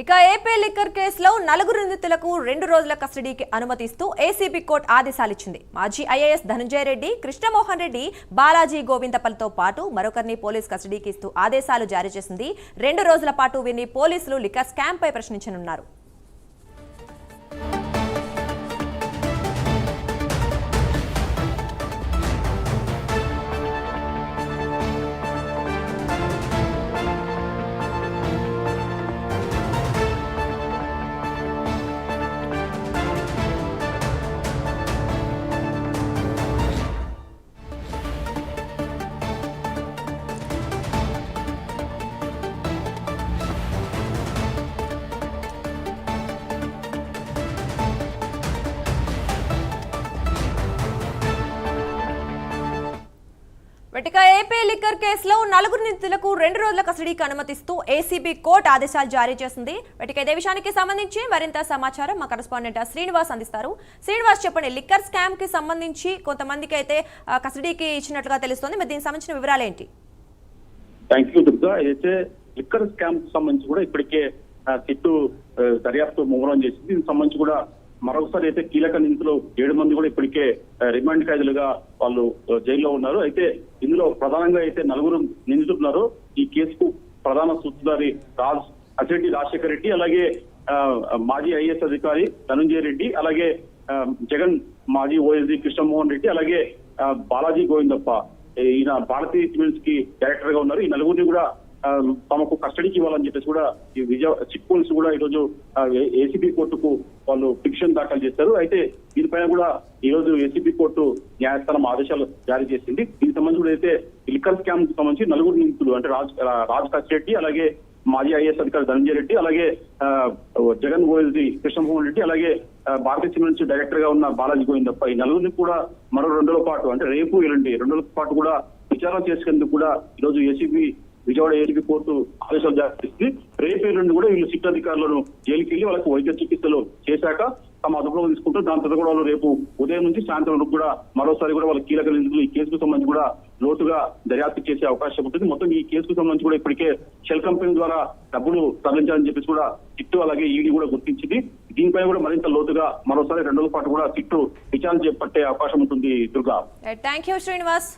ఇక AP liquor కేసులో నలుగురు నిందితులకు రెండు రోజుల కస్టడీకి అనుమతిస్తూ ఏసీబీ కోర్టు ఆదేశాలిచ్చింది. మాజీ ఐఏఎస్ ధనంజయ రెడ్డి కృష్ణమోహన్ రెడ్డి బాలాజీ గోవిందపల్లితో పాటు మరొకరిని పోలీస్ కస్టడీకి ఇస్తూ ఆదేశాలు జారీ చేసింది. రెండు రోజుల పాటు వీరిని పోలీసులు లిక్కర్ స్కామ్ పై ప్రశ్నించనున్నారు. వెటిక ఏపీ లిక్కర్ కేసులో నలుగురు నిందితులకు రెండు రోజుల కస్టడీకి అనుమతిస్తూ ఏసీబీ కోర్టు ఆదేశాలు జారీ చేసింది. వెటిక ఇదే విషయానికి సంబంధించి మరింత సమాచారం మా కరెస్పాండెంట్ శ్రీనివాస్ అందిస్తారు. శ్రీనివాస్ చెప్పండి లిక్కర్ స్కామ్కి సంబంధించి కొంతమందికి అయితే కస్టడీకి ఇచ్చినట్లుగా తెలుస్తోంది. మరి దీనికి సంబంధించిన వివరాలు ఏంటి? Thank you Durga. అయితే లిక్కర్ స్కామ్ సంబంధించి కూడా ఇప్పటికే సిట్టు దర్యాప్తు ముమ్మరం చేసింది. దీనికి సంబంధించి కూడా మరొకసారి అయితే కీలక నిందితులు ఏడు మంది కూడా ఇప్పటికే రిమాండ్ ఖైదులుగా వాళ్ళు జైల్లో ఉన్నారు. అయితే ఇందులో ప్రధానంగా అయితే నలుగురు నిందితులున్నారు ఈ కేసుకు ప్రధాన సూత్రధారి రాజ్ అసిరెడ్డి రాజశేఖర రెడ్డి అలాగే ఆ, మాజీ ఐఏఎస్ అధికారి ధనంజయ రెడ్డి అలాగే ఆ, జగన్ మాజీ ఓఎస్డి కృష్ణమోహన్ రెడ్డి అలాగే ఆ, బాలాజీ గోవిందప్ప. ఈయన భారతీయ సివిల్స్కి డైరెక్టర్గా ఉన్నారు. ఈ నలుగురిని కూడా తమకు కస్టడీకి ఇవ్వాలని చెప్పేసి కూడా ఈ విజయ చిక్ పోలీసు కూడా ఈరోజు ఏసీబీ కోర్టుకు వాళ్ళు పిటిషన్ దాఖలు చేశారు అయితే దీనిపైన కూడా ఈ రోజు ఏసీబీ కోర్టు న్యాయస్థానం ఆదేశాలు జారీ చేసింది. దీనికి సంబంధించి కూడా అయితే లిక్కర్ స్కామ్కు సంబంధించి నలుగురు నిందితులు అంటే రాజ్ రాజ్ కచ్ రెడ్డి అలాగే మాజీ ఐఏఎస్ అధికారి ధనంజయ రెడ్డి అలాగే ఆ, జగన్ గోయల్ది కృష్ణమోహన్ రెడ్డి అలాగే భారతీయ సినిమా నుంచి డైరెక్టర్గా ఉన్న బాలాజీ గోవిందప్ప ఈ నలుగురిని కూడా మరో రెండో పాటు అంటే రేపు ఎల్లుండి రెండో పాటు కూడా విచారణ చేసేందుకు కూడా ఈరోజు ఏసీబీ విజయవాడ ఏసీబీ కోర్టు ఆదేశాలు జారీ చేసింది రేపు నుండి కూడా వీళ్ళు సిట్ అధికారులను జైలుకి వెళ్ళి వాళ్ళకి వైద్య చికిత్సలు చేశాక తమ అదుపులో తీసుకుంటూ దాని తర్వాత కూడా వాళ్ళు రేపు ఉదయం నుంచి సాయంత్రం వరకు కూడా మరోసారి కూడా వాళ్ళ కీలక నిందితులు ఈ కేసుకు సంబంధించి కూడా లోతుగా దర్యాప్తు చేసే అవకాశం ఉంటుంది. మొత్తం ఈ కేసుకు సంబంధించి కూడా ఇప్పటికే షెల్ కంపెనీ ద్వారా డబ్బులు తరలించాలని చెప్పేసి కూడా సిట్టు అలాగే ఈడీ కూడా గుర్తించింది. దీనిపై కూడా మరింత లోతుగా మరోసారి రెండు రోజుల పాటు కూడా సిట్టు విచారణ చేపట్టే అవకాశం ఉంటుంది దుర్గా. Thank you Srinivas